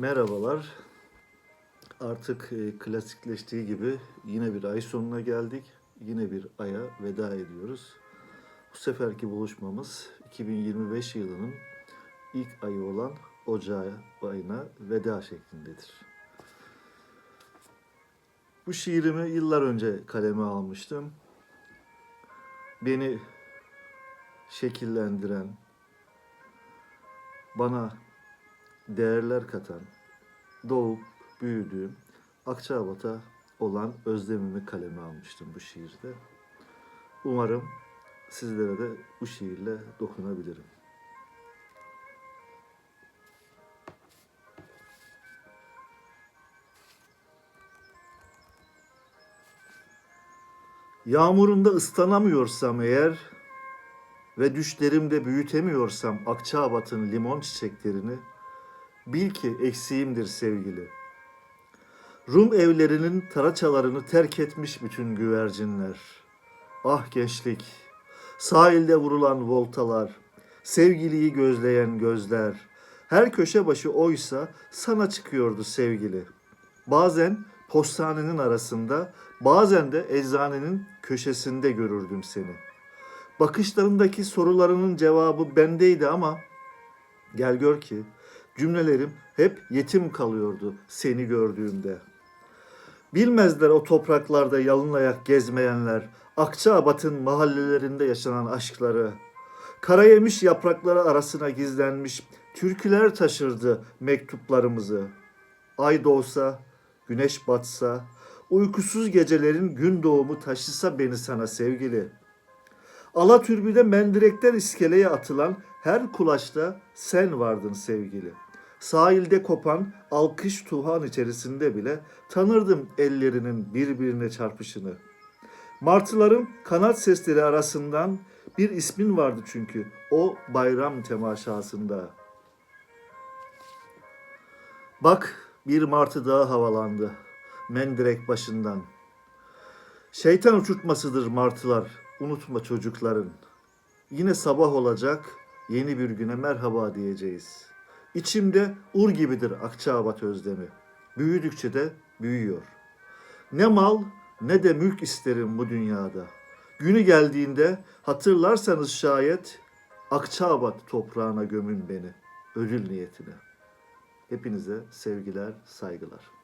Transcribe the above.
Merhabalar. Artık e, klasikleştiği gibi yine bir ay sonuna geldik. Yine bir aya veda ediyoruz. Bu seferki buluşmamız 2025 yılının ilk ayı olan Ocağı ayına veda şeklindedir. Bu şiirimi yıllar önce kaleme almıştım. Beni şekillendiren, bana değerler katan, doğup büyüdüğüm Akçabat'a olan özlemimi kaleme almıştım bu şiirde. Umarım sizlere de bu şiirle dokunabilirim. Yağmurunda ıslanamıyorsam eğer ve düşlerimde büyütemiyorsam Akçabat'ın limon çiçeklerini bil ki eksiğimdir sevgili. Rum evlerinin taraçalarını terk etmiş bütün güvercinler. Ah gençlik, sahilde vurulan voltalar, sevgiliyi gözleyen gözler. Her köşe başı oysa sana çıkıyordu sevgili. Bazen postanenin arasında, bazen de eczanenin köşesinde görürdüm seni. Bakışlarındaki sorularının cevabı bendeydi ama gel gör ki cümlelerim hep yetim kalıyordu seni gördüğümde. Bilmezler o topraklarda yalın ayak gezmeyenler, Akçabat'ın mahallelerinde yaşanan aşkları. Kara yemiş yaprakları arasına gizlenmiş türküler taşırdı mektuplarımızı. Ay doğsa, güneş batsa, uykusuz gecelerin gün doğumu taşısa beni sana sevgili. Alatürbü'de mendirekler iskeleye atılan her kulaçta sen vardın sevgili. Sahilde kopan alkış tuhan içerisinde bile tanırdım ellerinin birbirine çarpışını. Martıların kanat sesleri arasından bir ismin vardı çünkü o bayram temaşasında. Bak bir martı daha havalandı mendirek başından. Şeytan uçurtmasıdır martılar, unutma çocukların. Yine sabah olacak, yeni bir güne merhaba diyeceğiz. İçimde ur gibidir Akçabat özlemi. Büyüdükçe de büyüyor. Ne mal ne de mülk isterim bu dünyada. Günü geldiğinde hatırlarsanız şayet Akçabat toprağına gömün beni, ödül niyetine. Hepinize sevgiler, saygılar.